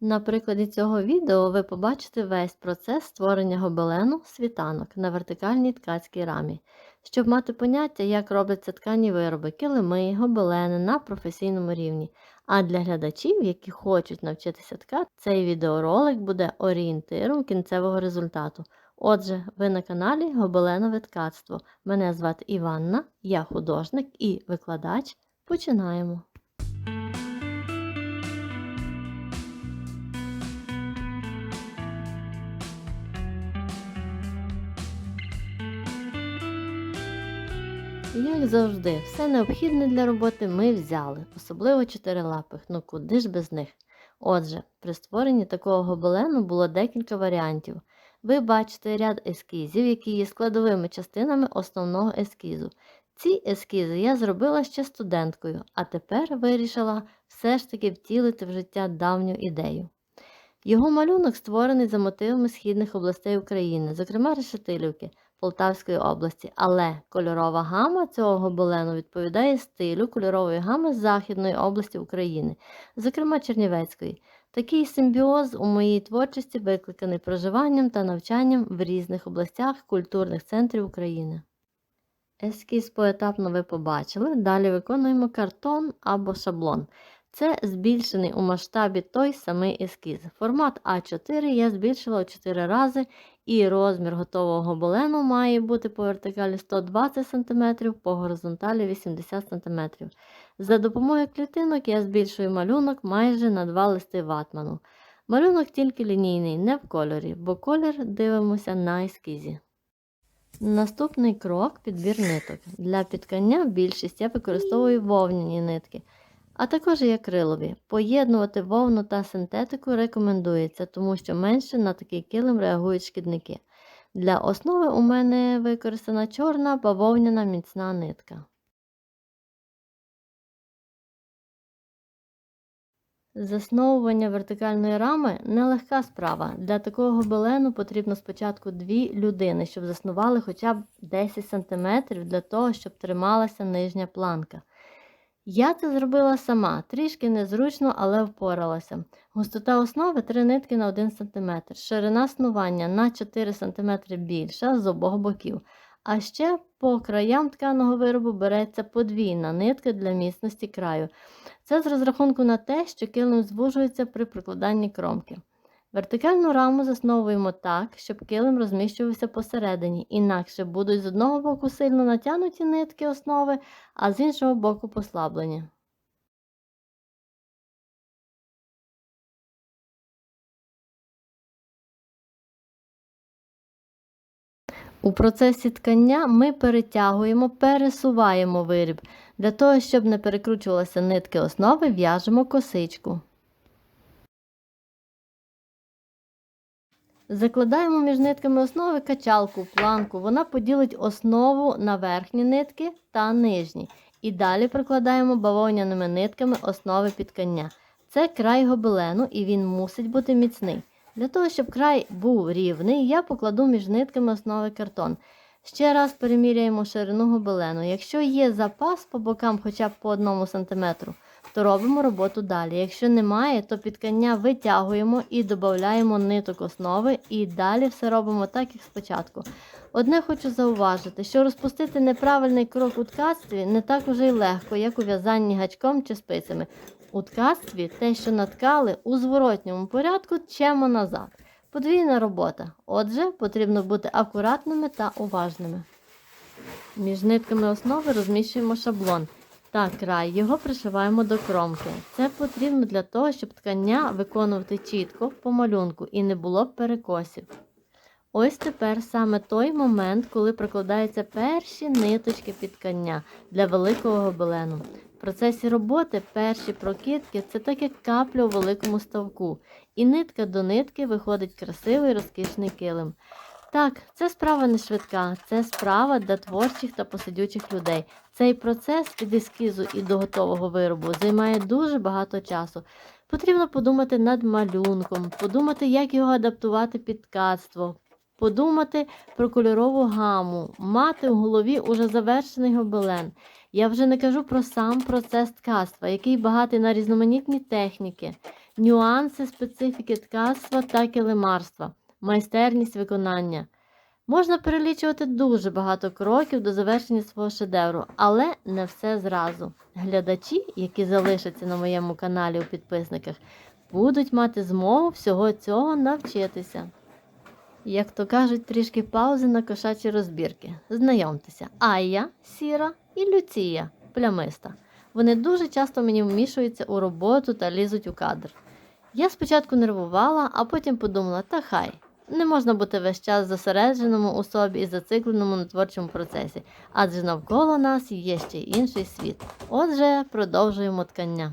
На прикладі цього відео ви побачите весь процес створення гобелену світанок на вертикальній ткацькій рамі, щоб мати поняття, як робляться ткані вироби, килими, гобелени на професійному рівні. А для глядачів, які хочуть навчитися ткати, цей відеоролик буде орієнтиром кінцевого результату. Отже, ви на каналі Гобеленове ткацтво. Мене звати Іванна, я художник і викладач. Починаємо! Як завжди, все необхідне для роботи ми взяли, особливо чотирилапих, ну куди ж без них. Отже, при створенні такого гобелену було декілька варіантів. Ви бачите ряд ескізів, які є складовими частинами основного ескізу. Ці ескізи я зробила ще студенткою, а тепер вирішила все ж таки втілити в життя давню ідею. Його малюнок створений за мотивами східних областей України, зокрема Решетилівки Полтавської області, але кольорова гама цього гобелену відповідає стилю кольорової гами Західної області України, зокрема Чернівецької. Такий симбіоз у моїй творчості викликаний проживанням та навчанням в різних областях культурних центрів України. Ескіз поетапно ви побачили. Далі виконуємо картон або шаблон. Це збільшений у масштабі той самий ескіз. Формат А4 я збільшила у 4 рази, і розмір готового гобелену має бути по вертикалі 120 см, по горизонталі 80 см. За допомогою клітинок я збільшую малюнок майже на 2 листи ватману. Малюнок тільки лінійний, не в кольорі, бо колір дивимося на ескізі. Наступний крок підбір ниток. Для підкання більшість я використовую вовняні нитки, а також і акрилові. Поєднувати вовну та синтетику рекомендується, тому що менше на такий килим реагують шкідники. Для основи у мене використана чорна бавовняна міцна нитка. Засновування вертикальної рами нелегка справа. Для такого гобелену потрібно спочатку дві людини, щоб заснували хоча б 10 см для того, щоб трималася нижня планка. Я це зробила сама, трішки незручно, але впоралася. Густота основи 3 нитки на 1 см, ширина снування на 4 см більша з обох боків. А ще по краям тканого виробу береться подвійна нитка для міцності краю. Це з розрахунку на те, що килим звужується при прикладанні кромки. Вертикальну раму засновуємо так, щоб килим розміщувався посередині, інакше будуть з одного боку сильно натягнуті нитки основи, а з іншого боку послаблені. У процесі ткання ми перетягуємо, пересуваємо виріб. Для того, щоб не перекручувалися нитки основи, в'яжемо косичку. Закладаємо між нитками основи качалку, планку. Вона поділить основу на верхні нитки та нижні. І далі прикладаємо бавовняними нитками основи підкання. Це край гобелену і він мусить бути міцний. Для того, щоб край був рівний, я покладу між нитками основи картон. Ще раз переміряємо ширину гобелену. Якщо є запас по бокам хоча б по 1 см, то робимо роботу далі. Якщо немає, то підкання витягуємо і додаємо ниток основи, і далі все робимо так, як спочатку. Одне хочу зауважити, що розпустити неправильний крок у ткацтві не так уже й легко, як у в'язанні гачком чи спицями. У ткацтві те, що наткали, у зворотньому порядку чемо назад. Подвійна робота. Отже, потрібно бути акуратними та уважними. Між нитками основи розміщуємо шаблон та край його пришиваємо до кромки. Це потрібно для того, щоб ткання виконувати чітко по малюнку і не було перекосів. Ось тепер саме той момент, коли прикладаються перші ниточки під ткання для великого гобелену. В процесі роботи перші прокидки це так як капля у великому ставку, і нитка до нитки виходить красивий розкішний килим. Так, це справа не швидка, це справа для творчих та посидючих людей. Цей процес від ескізу і до готового виробу займає дуже багато часу. Потрібно подумати над малюнком, подумати, як його адаптувати під ткацтво, подумати про кольорову гаму, мати в голові уже завершений гобелен. Я вже не кажу про сам процес ткацтва, який багатий на різноманітні техніки. нюанси специфіки ткацтва та килимарства, майстерність виконання. Можна перелічувати дуже багато кроків до завершення свого шедевру, але не все зразу. Глядачі, які залишаться на моєму каналі у підписниках, будуть мати змогу всього цього навчитися. Як то кажуть, трішки паузи на кошачі розбірки. Знайомтеся, Айя сіра і Люція плямиста. Вони дуже часто мені вмішуються у роботу та лізуть у кадр. Я спочатку нервувала, а потім подумала, та хай. Не можна бути весь час зосередженому у собі і зацикленому на творчому процесі, адже навколо нас є ще інший світ. Отже, продовжуємо ткання.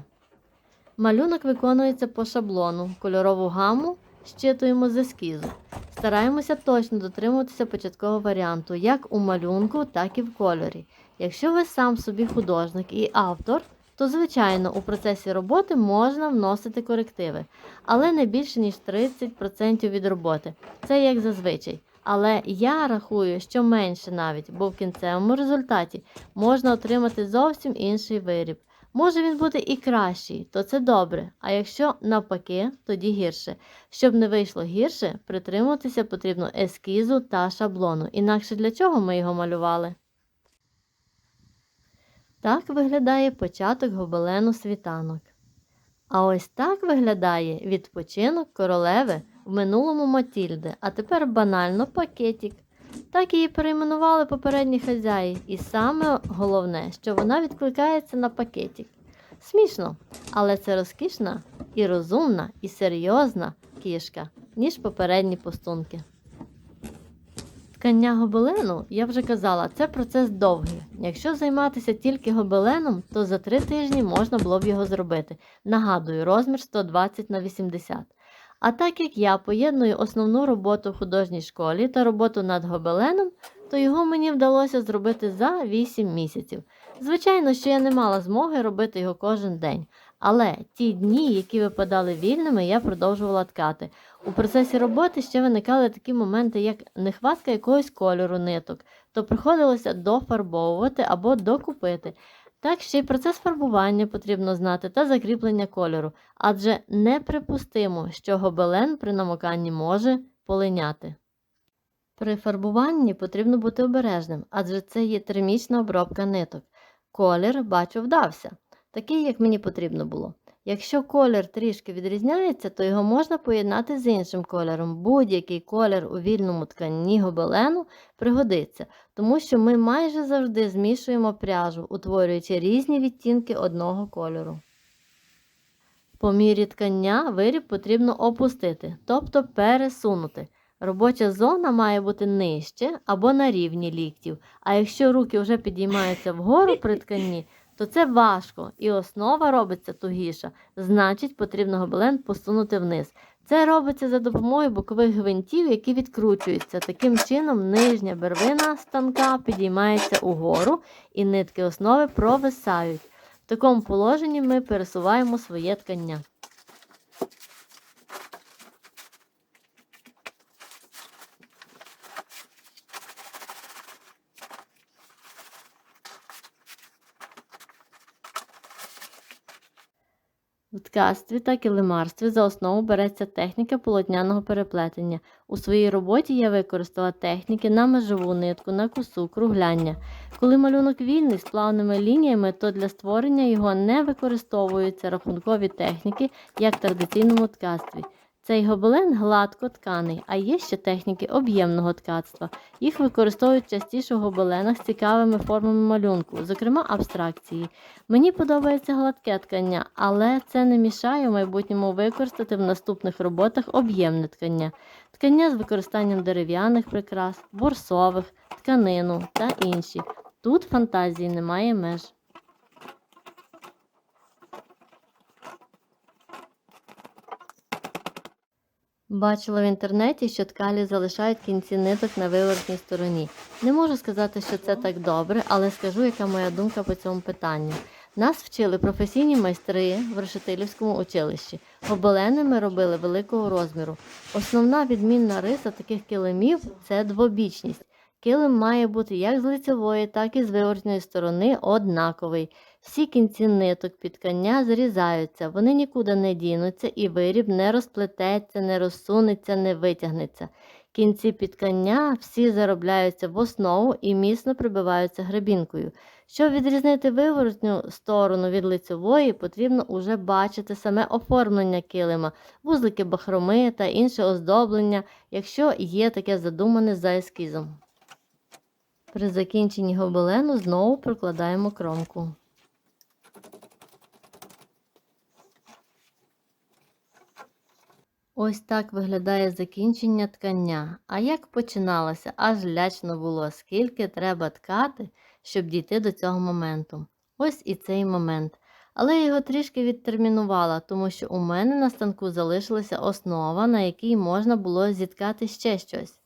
Малюнок виконується по шаблону, кольорову гаму щитуємо з ескізу. Стараємося точно дотримуватися початкового варіанту, як у малюнку, так і в кольорі. Якщо ви сам собі художник і автор, то звичайно у процесі роботи можна вносити корективи, але не більше ніж 30% від роботи. Це як зазвичай. Але я рахую, що менше навіть, бо в кінцевому результаті можна отримати зовсім інший виріб. Може він бути і кращий, то це добре, а якщо навпаки, тоді гірше. Щоб не вийшло гірше, притримуватися потрібно ескізу та шаблону, інакше для чого ми його малювали. Так виглядає початок гобелену світанок. А ось так виглядає відпочинок королеви в минулому Матільди, а тепер банально пакетик. Так її перейменували попередні хазяї, і саме головне, що вона відкликається на пакетик. Смішно, але це розкішна і розумна, і серйозна кішка, ніж попередні постунки. Ткання гобелену, я вже казала, це процес довгий. Якщо займатися тільки гобеленом, то за три тижні можна було б його зробити. Нагадую, розмір 120 на 80. А так як я поєдную основну роботу в художній школі та роботу над гобеленом, то його мені вдалося зробити за 8 місяців. Звичайно, що я не мала змоги робити його кожен день, але ті дні, які випадали вільними, я продовжувала ткати. У процесі роботи ще виникали такі моменти, як нехватка якогось кольору ниток, то приходилося дофарбовувати або докупити. Так ще й процес фарбування потрібно знати та закріплення кольору, адже неприпустимо, що гобелен при намоканні може полиняти. При фарбуванні потрібно бути обережним, адже це є термічна обробка ниток. Колір, бачу, вдався, такий, як мені потрібно було. Якщо колір трішки відрізняється, то його можна поєднати з іншим кольором. Будь-який колір у вільному тканні гобелену пригодиться, тому що ми майже завжди змішуємо пряжу, утворюючи різні відтінки одного кольору. По мірі ткання виріб потрібно опустити, тобто пересунути. Робоча зона має бути нижче або на рівні ліктів, а якщо руки вже підіймаються вгору при тканні, то це важко і основа робиться тугіша, значить потрібно гобелен посунути вниз. Це робиться за допомогою бокових гвинтів, які відкручуються. Таким чином нижня бервина станка підіймається угору і нитки основи провисають. В такому положенні ми пересуваємо своє ткання. В ткацтві та килимарстві за основу береться техніка полотняного переплетення. У своїй роботі я використала техніки на межову нитку, на косу, кругляння. Коли малюнок вільний з плавними лініями, то для створення його не використовуються рахункові техніки, як в традиційному ткацтві. Цей гобелен гладко тканий, а є ще техніки об'ємного ткацтва. Їх використовують частіше в гобеленах з цікавими формами малюнку, зокрема абстракції. Мені подобається гладке ткання, але це не мішає в майбутньому використати в наступних роботах об'ємне ткання, ткання з використанням дерев'яних прикрас, борсових, тканину та інші. Тут фантазії немає меж. Бачила в інтернеті, що ткалі залишають кінці ниток на виворотній стороні. Не можу сказати, що це так добре, але скажу, яка моя думка по цьому питанню. Нас вчили професійні майстри в Решетилівському училищі. Гобелени ми робили великого розміру. Основна відмінна риса таких килимів це двобічність. Килим має бути як з лицевої, так і з виворотньої сторони однаковий. Всі кінці ниток підкання зрізаються, вони нікуди не дінуться і виріб не розплететься, не розсунеться, не витягнеться. Кінці підкання всі заробляються в основу і міцно прибиваються гребінкою. Щоб відрізнити виворотню сторону від лицевої, потрібно уже бачити саме оформлення килима, вузлики бахроми та інше оздоблення, якщо є таке задумане за ескізом. При закінченні гобелену знову прокладаємо кромку. Ось так виглядає закінчення ткання. А як починалося, аж лячно було, скільки треба ткати, щоб дійти до цього моменту. Ось і цей момент. Але я його трішки відтермінувала, тому що у мене на станку залишилася основа, на якій можна було зіткати ще щось.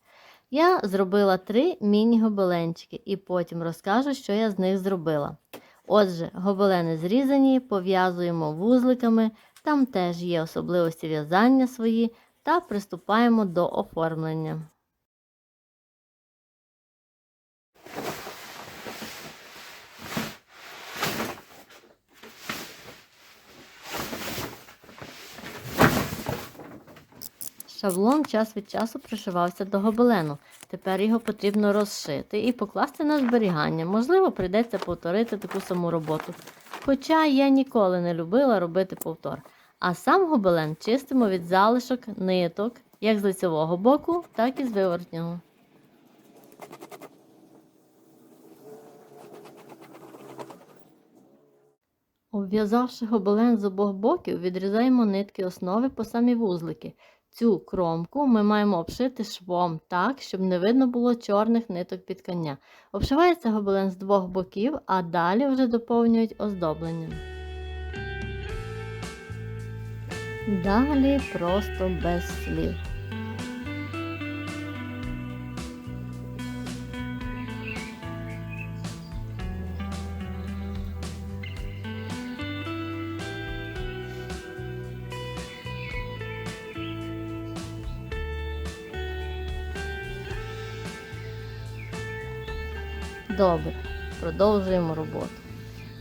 Я зробила три міні-гобеленчики і потім розкажу, що я з них зробила. Отже, гобелени зрізані, пов'язуємо вузликами, там теж є особливості в'язання свої, та приступаємо до оформлення. Шаблон час від часу пришивався до гобелену. Тепер його потрібно розшити і покласти на зберігання. Можливо, прийдеться повторити таку саму роботу. Хоча я ніколи не любила робити повтор. А сам гобелен чистимо від залишок ниток, як з лицевого боку, так і з виворотнього. Обв'язавши гобелен з обох боків, відрізаємо нитки основи по самі вузлики. Цю кромку ми маємо обшити швом так, щоб не видно було чорних ниток підкання. Обшивається гобелен з двох боків, а далі вже доповнюють оздобленням. Далі просто без слів. Добре, продовжуємо роботу.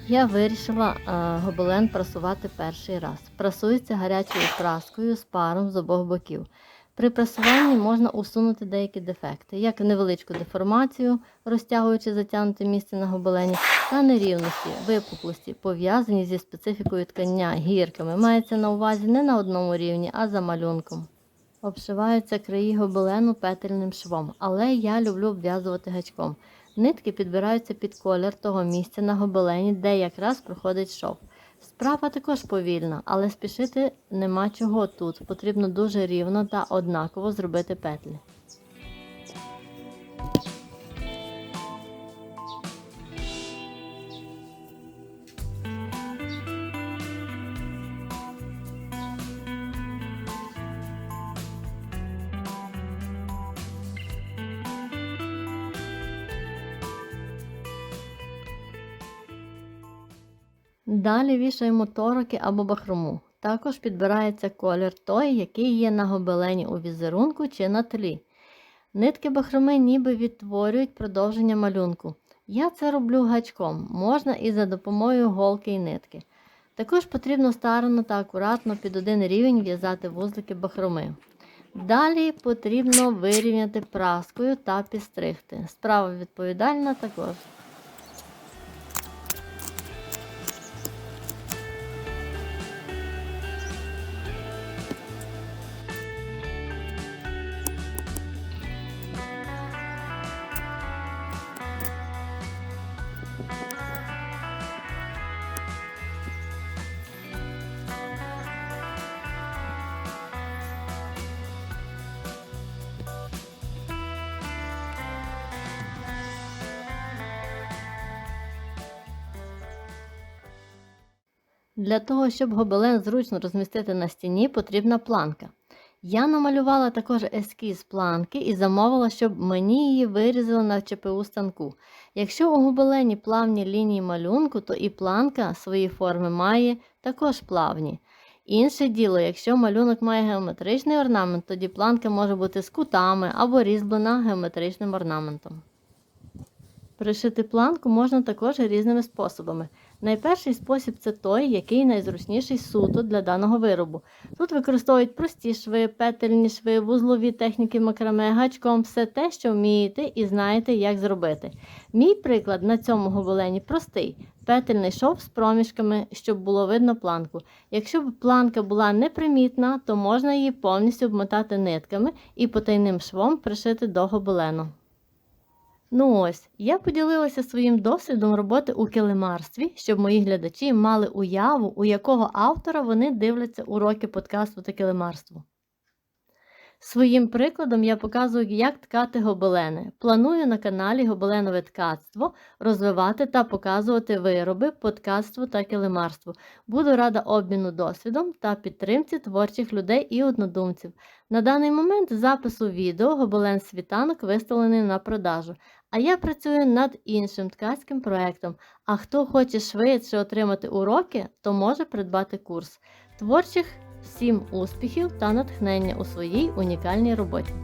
Я вирішила е, гобелен прасувати перший раз. Прасується гарячою праскою з паром з обох боків. При прасуванні можна усунути деякі дефекти, як невеличку деформацію, розтягуючи затягнуте місце на гобелені, та нерівності, випуклості, пов'язані зі специфікою ткання, гірками. Мається на увазі не на одному рівні, а за малюнком. Обшиваються краї гобелену петельним швом, але я люблю обв'язувати гачком. Нитки підбираються під колір того місця на гобелені, де якраз проходить шов. Справа також повільна, але спішити нема чого тут. Потрібно дуже рівно та однаково зробити петлі. Далі вішаємо тороки або бахрому. Також підбирається колір той, який є на гобелені у візерунку чи на тлі. Нитки бахроми ніби відтворюють продовження малюнку. Я це роблю гачком, можна і за допомогою голки і нитки. Також потрібно старано та акуратно під один рівень в'язати вузлики бахроми. Далі потрібно вирівняти праскою та підстригти. Справа відповідальна також. Для того, щоб гобелен зручно розмістити на стіні, потрібна планка. Я намалювала також ескіз планки і замовила, щоб мені її вирізали на ЧПУ станку. Якщо у гобелені плавні лінії малюнку, то і планка свої форми має також плавні. Інше діло, якщо малюнок має геометричний орнамент, тоді планка може бути з кутами або різьблена геометричним орнаментом. Пришити планку можна також різними способами. Найперший спосіб це той, який найзручніший суто для даного виробу. Тут використовують прості шви, петельні шви, вузлові техніки макраме, гачком, все те, що вмієте і знаєте, як зробити. Мій приклад на цьому гобелені простий. Петельний шов з проміжками, щоб було видно планку. Якщо б планка була непримітна, то можна її повністю обмотати нитками і потайним швом пришити до гобелену. Ну ось, я поділилася своїм досвідом роботи у килимарстві, щоб мої глядачі мали уяву, у якого автора вони дивляться уроки подкасту та килимарству. Своїм прикладом я показую, як ткати гобелени. Планую на каналі Гобеленове ткацтво розвивати та показувати вироби по та килимарству. Буду рада обміну досвідом та підтримці творчих людей і однодумців. На даний момент запису відео гобелен світанок виставлений на продажу, а я працюю над іншим ткацьким проєктом. А хто хоче швидше отримати уроки, то може придбати курс. Творчих всім успіхів та натхнення у своїй унікальній роботі.